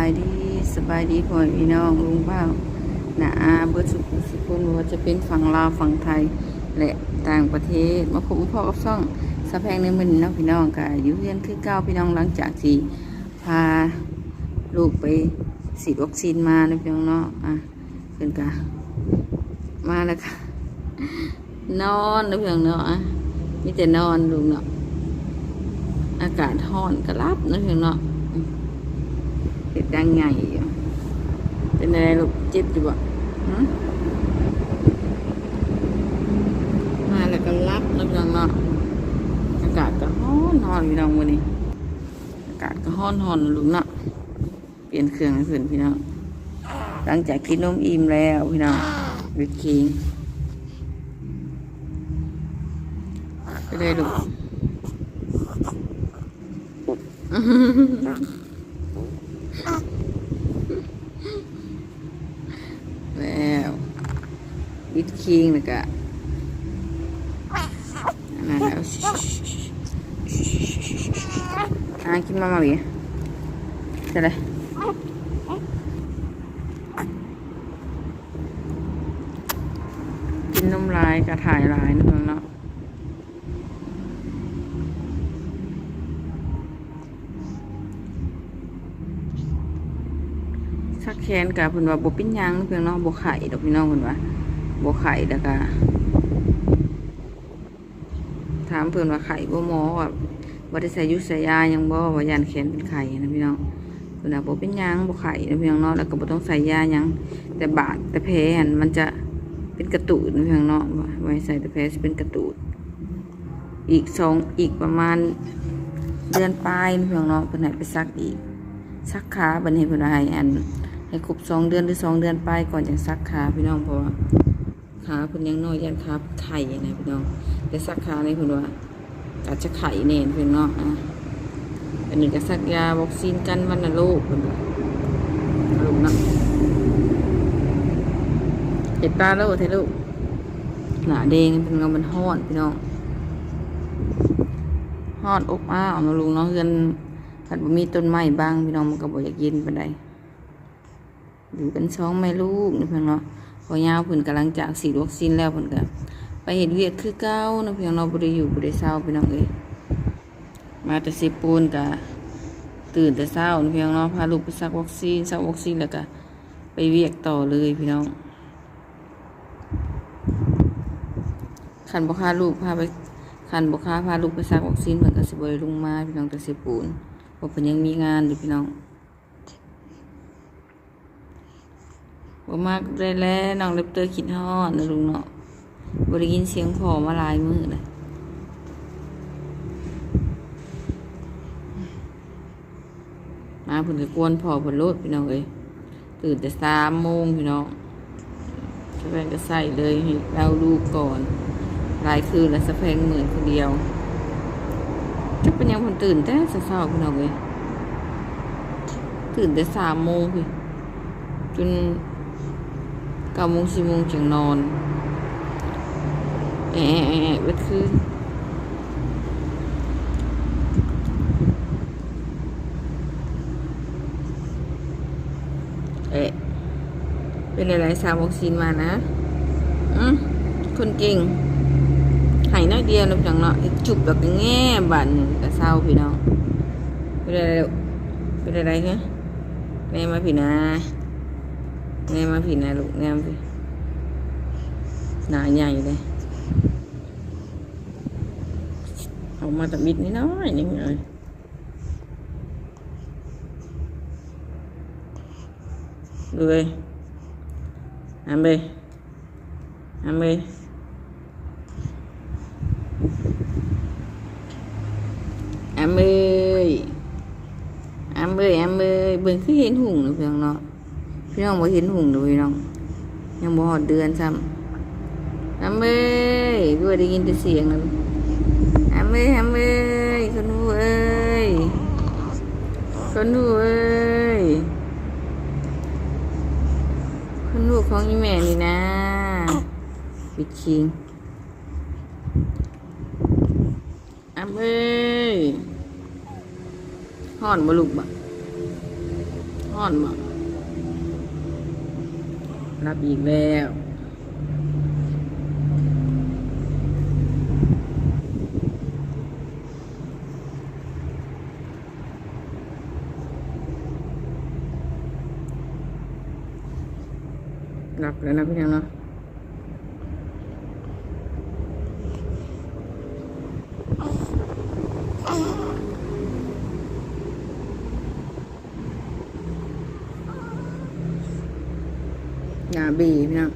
ายดีสบายดีพ่อพี่น้องลุงเป้าหนาอาเบิดสุขสุขุนว่าจะเป็นฝั่งลาวฝั่งไทย และต่างประเทศมาพบกับพ่อกับซ่องสะแพงในมือนี้เนะพี่น้องกะอยู่เรียนคือเก้าพี่น้องหลังจากที่พาลูกไปฉีดวัคซีนมาเนะพี่น้องเนาะอะเพิ่นกะมาแล้วค่ะนอนนาะพี่น้องเนาะอะมีแต่นอนลุงเนาะอากาศร้อนก็รับนาะพี่น้องเนาะ เด็กดังใหญ่อยู่เป็นอะไรลูกเจ็บอยู่บ่หึมาแล้วก็รับแล้วพี่น้องเนาะอากาศก็ฮ้อนฮ้อนพี่น้องวันนี้ อากาศก็ฮ้อนฮ้อนลุงเนาะเปลี่ยนเครื่องให้เพื่อนพี่น้องหลังจากกินนมอิ่มแล้วพี่น้องวิดคิงไปเลยลูก แล้ววิดคิงแล้วก็อันนั้นแล้วอ่ากินมามาบีใช่เลยกินนมลายกระถ่ายลายนะเพิ่งเนาะ กแขนกับเพิ่นว่าบ่เป็นหยังเพิ่นเนาะบ่ไข่ดอกพี่น้องเพิ่นว่าบ่ไข่แล้วก็ถามเพิ่นว่าไข่บ่หมอว่าบ่ได้ใส่ยุสยายังบ่ว่ายันแขนเป็นไข่นะพี่น้องเพิ่นว่าบ่เป็นหยังบ่ไข่นะพี่น้องเนาะแล้วก็บ่ต้องใส่ยาหยังแต่บาดแต่แผลหั่นมันจะเป็นกระตูดนะพี่น้องเนาะไว้ใส่แต่แผลสิเป็นกระตูดอีกสองอีกประมาณเดือนปลายนะพี่น้องเนาะเพิ่นให้ไปซักอีกซักขาบัดนี้เพิ่นว่าให้อัน ให้ครบสองเดือนหรือสองเดือนไปก่อนจะซักขาพี่น้องเพราะว่าขาเพิ่นยังน้อยยันขาไข่นะพี่น้องแต่ซักขาในเพิ่นว่าอาจจะไข่แน่นเพิ่นเนาะอะอันนี้ก็ซักยาวัคซีนกันวัณโรคเพิ่นว่าลูกนะเห็ดตาแล้วเทลูกหนาแดงเป็นเงามันฮ้อนพี่น้องฮอนอกอ้าวเนาะลุงเนาะเฮือนผัดบ่มีต้นไม้บ้างพี่น้องมันก็บ่อยากเย็นปานใด อยู่กันสองแม่ลูกนะเพื่อนเนาะพอยาวเพิ่นกำลังจากฉีดวัคซีนแล้วเพิ่นก็ไปเห็นเวียกคือเก้านะเพื่อนเนาบ่ได้อยู่บ่ได้เศร้าพี่น้องเอ้ยมาแต่สิปูนก็ตื่นแต่เช้าเพื่อนเนาะพาลูกไปซักวัคซีนซักวัคซีนแล้วก็ไปเวียกต่อเลยพี่น้องคันบ่พาลูกพาไปคันบ่พาพาลูกไปซักวัคซีนเพิ่นก็สิบ่ได้ลงมาพี่น้องแต่สิปูนเพราะเพิ่นยังมีงานอยู่พี่น้อง บ่มากได้แล้วน้องเล็บเตอร์คิดฮอดนะลุงเนาะบ่ได้ยินเสียงพอมาหลายมื้อเลยมาเพิ่นก็กวนพอเพิ่นโลดพี่น้องเอ้ยตื่นแต่สามโมงพี่น้องสะแพงก็ใส่เลยให้เราลูกก่อนหลายคืนแล้วสะแพงเหมือนคนเดียวจะเป็นยังเพิ่นตื่นแต่เช้าๆพี่น้องเอ้ยตื่นแต่สามโมงพี่จน เก้าโมงสี่โมงจึงนอนแอะแอะแอะเวทคืนเอ๊ะเป็นอะไรสามวัคซีน มานะอืมคนเก่งหายน้อยเดียวนะพี่น้องเนาะจุบแบ พี่น้องเพี่อามาแต่บิดนิดน้อยนี่เลยดูเลยทำไปทำไปอำเอ้ยอำเอ้ยอำเอ้ยเบิ่งคือเห็นหุ่งหรือเปล่าเนาะพี่น้องบ่เห็นหุ่งเลยพี่น้อง ยังบ่หอดเดือนซ้ำทำเอ้ยพี่ว่าได้ยินแต่เสียงนะทำเอ้ยทำเอ้ยคนหูเอ้ยคนหูเอ้ยคนหูของอีแม่นี่นะบิดคิงทำเอ้ยหอนบ่ลูกบ่ห่อนมารับอีกแล้วรับแล้วนะพี่น้องเนาะ ยาบีพี่น้อง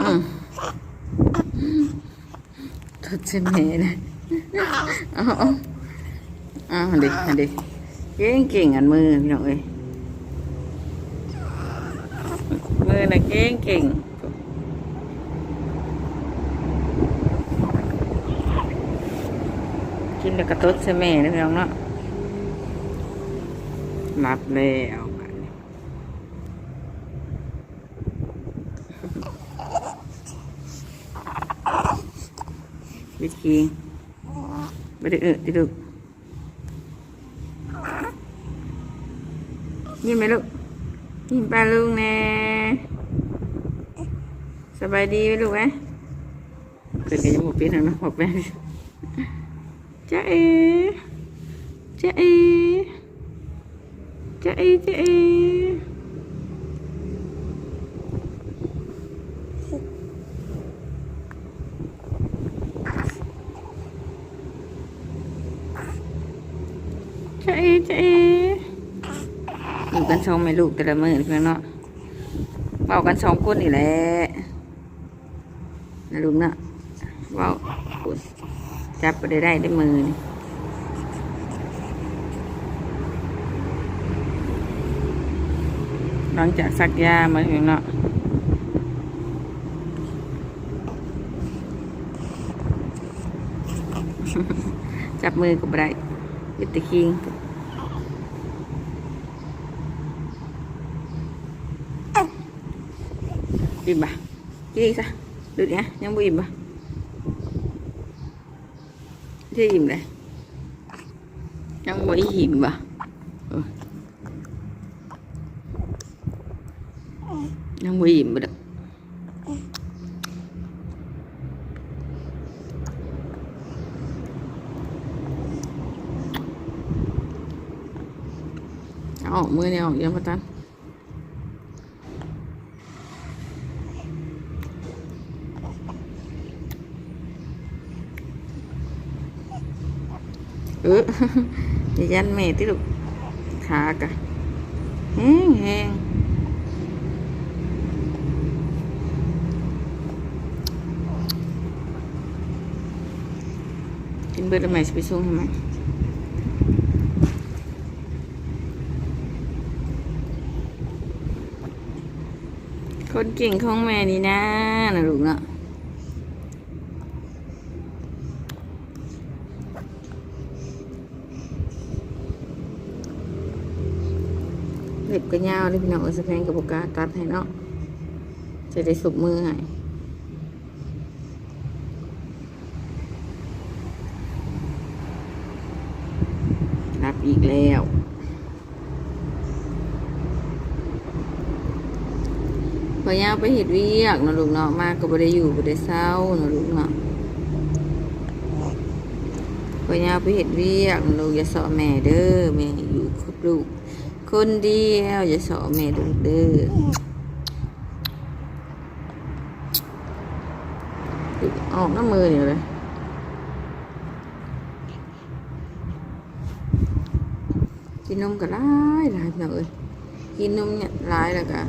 อืมทุดเสมนะเอาเอาเอาอันดิอันดิเก่งเก่งอันมือพี่น้องเอ้ยมือน่ะเก่งเก่งกิน แล้วกระตุ้ดเสมนะพี่น้องเนาะรับแล้ววิธีไม่ได้เออดิลูกยิ้มไหมลูกยิ้มปลาลุงแน่สบายดีไหมลูกไหมเกิดกันยังหมดปีนแล้วเนะบอกแม่ จ้าเอจ้าเอจ้าเอจ้าเอจ้าเอจ้าเออยู่กันสองแม่ลูกแต่ละมือเพื่อนเนาะเว้ากันสองคนนี่แหละนะลุงเนาะเว้าคุณ จับไปได้ได้ด้มือนี่หลังจากซักยามาเพื่เนาะจับมือกับไรวิตาคิงอิ่มปะกินอีกซะดูดิฮะยังบ่อิ่มปะ ที่อิ่มเลยยังบ่อิ่มปะยังบ่อิ่มเด้อเอาออกมือเนี่ยออกเยังพอตัน อออย่ายันแม่ที่ลูกขากะแห้งแห้งกินเบิร์ดแล้วแม่จะไปส่งให้ไหมคนเก่งของแม่นี่นะนะลูกเนาะ เล็บก็ยาวเลยพี่น้องเออสะแพงกับอกล้าตัดให้เนาะจะได้สุบมือให้รับอีกแล้วพอยาวไปเห็ดเวียกนาะลูกเนาะมากก็บ่ได้อยู่บ่ได้เศร้านาะลูกเนาะพอยาวไปเห็ดเวียกนาะลูกอย่าสอแม่เด้อแม่อยู่กับลูก คนเดียวอย่าสอแม่ดูเด้อออกน้ำมือเนี่ยเลยกินนมก็หลายหลายพี่น้องเอ้ยกินนมเนี่ยหลายแล้วก็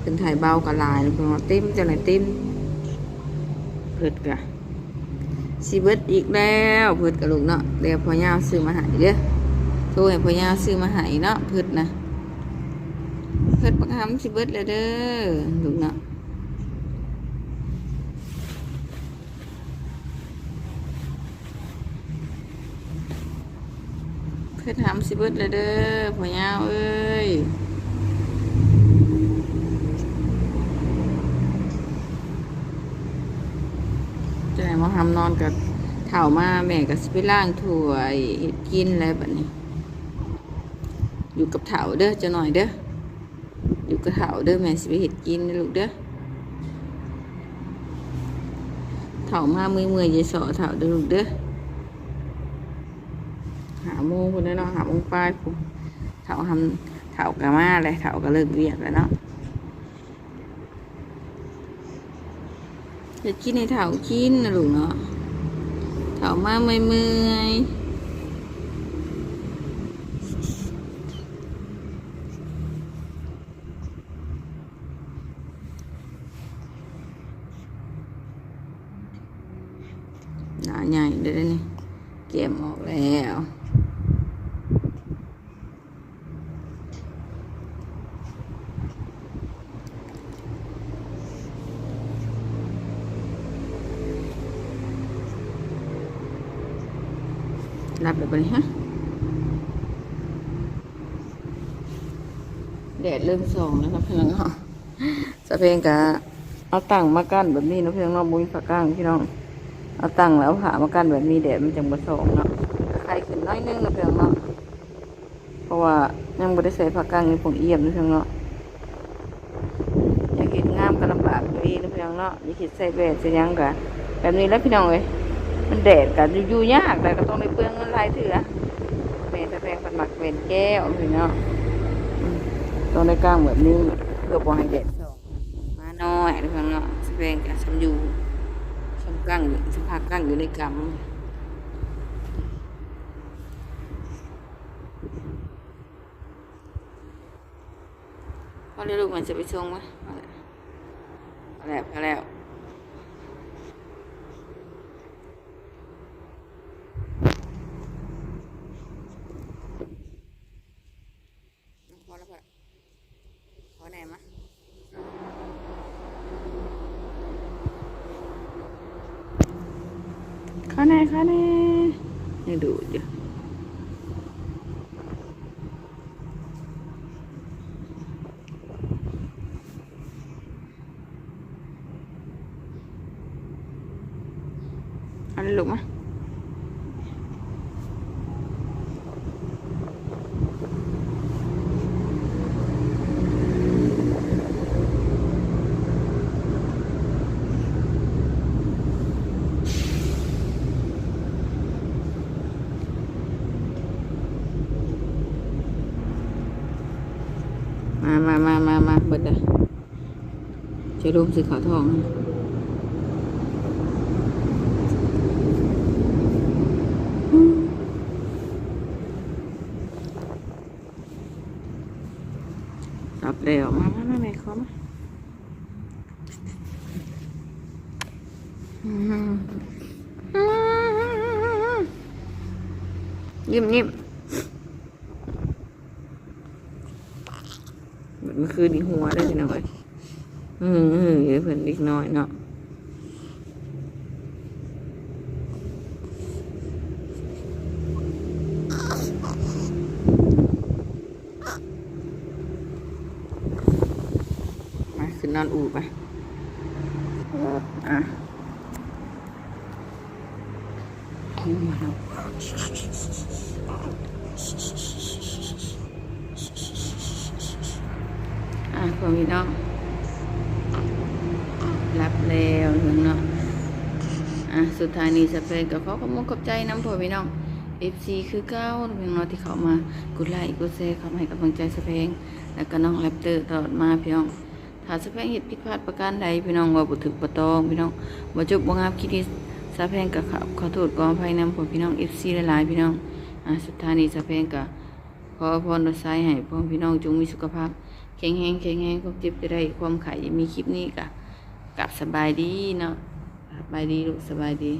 เป็นไถ่เบาก็หลายพี่น้องติ้มจังไหนติ้มเพิดกะสิเบิดอีกแล้วเพิดกับลูกเนาะเดี๋ยวพ่อย่าซื้อมาหายเด้อ โทรให้พ่อย่าซื้อมาใหายเนาะเพิดนะเพิ่นบักหำสิเบิดแล้วเด้อลูกเนาะเพิ่นหำสิเบิดแล้วเด้อพ่อยาเอ้ยจะไหนมาหำนอนกับเถ่ามาแม่ก็สิไปล้างถ้วยเฮ็ดกินแล้วบัดนี้ อยู่กับเถาเด้อจะหน่อยเด้ออยู่กับเถาเด้อแม่สิไปเฮ็ดกินนะลูกเด้อเถามามือมือๆอย่าสอเถาเด้อลูกเด้อหาโมงพุ่นเด้เนาะหาโมงปลายพุ่นเถาทำเถาก็มาเลยเถาก็เลิกเวียกแล้วเนาะเฮ็ดกินให้เถากินนะลูกเนาะเถามาเมื่อยเมื่อยหนาใหญ่เดี๋ยวนี้เก็บออกแล้ว รับเลยไปฮะแดดเริ่มส่องแล้วครับพี่น้องเนาะสะเพงกะเอาตั้งมากั้นแบบนี้นะพี่น้องเนาะบุ้ยฝาก้างพี่น้อง เอาตั้งแล้วผ้ามากั้นแบบนี้แดดมันจังบ่ส่องเนาะใครขึ้นน้อยนึงนะพี่น้องเนาะเพราะว่ายังบ่ได้ใส่ผ้าก้างในผงเอี่ยมนาะพี่น้องเนาะอยากเห็นงามก็ลำบากอยู่ดีนะพี่น้องเนาะอยากเห็นใส่แบดใส่ยังกะแบบนี้แล้วพี่น้องเอ้ย มันแดดกะอยู่ยากแต่ก็ต้องได้เปลืองเงินหลายเถื่อแม่จะแพงปันหมักเป็นแก้วพี่น้องอืมต้องได้กลางแบบนี้เพื่อบ่ให้แดดส่องมาน้อยเนะพี่องเนาะสแปงกะสำอยู่สมกั้งอยู่สภาพกั้งอยู่ในกำพอเรียลูกมันจะไปชงไหมพอแล้วพอแล้วพอแล้วพอพอไหนมะ ข้าแน่ข้าแน่ยังดูอยู่ มามามามามาเบิดเลยจะรูมสีขาวทองรับเร็วมามามาแม่ขอมาอืมยิ้มยิ้ม คือคืนนี้หัวได้พี่น้องเอ้ยอืมอืมเดี๋ยวเพิ่นอีกน้อยเนาะมาขึ้นนอนอู่ไปอะอืมมา แล้วอะพ่อพี่น้อง รับแล้วถึงเนาะอะสุดท้ายนี้สเปนก็ขอขอบคุณขอบใจน้ำพ่อพี่น้อง FC คือเก้าพี่น้องที่เขามากดไลค์กดแชร์เข้ามาให้กำลังใจสเปนแล้วก็น้องแรปเตอร์ตลอดมาพี่น้องถ้าสเปนเห็ดผิดพลาดประการใดพี่น้องว่าบุถึกบ่ตองพี่น้องบ่จบบ่งามคิดดีสเปนก็ขอขอโทษขออภัยนำพ่อพี่น้อง FC หลายๆพี่น้องอะสุดท้ายนี้สเปนก็ขอพรดใช้ให้พ่อพี่น้องจงมีสุขภาพ แข็งแรงแข็งแรงความเจ็บจะได้ความไข่มีคลิปนี้กะกับสบายดีเนาะสบายดีลูกสบายดี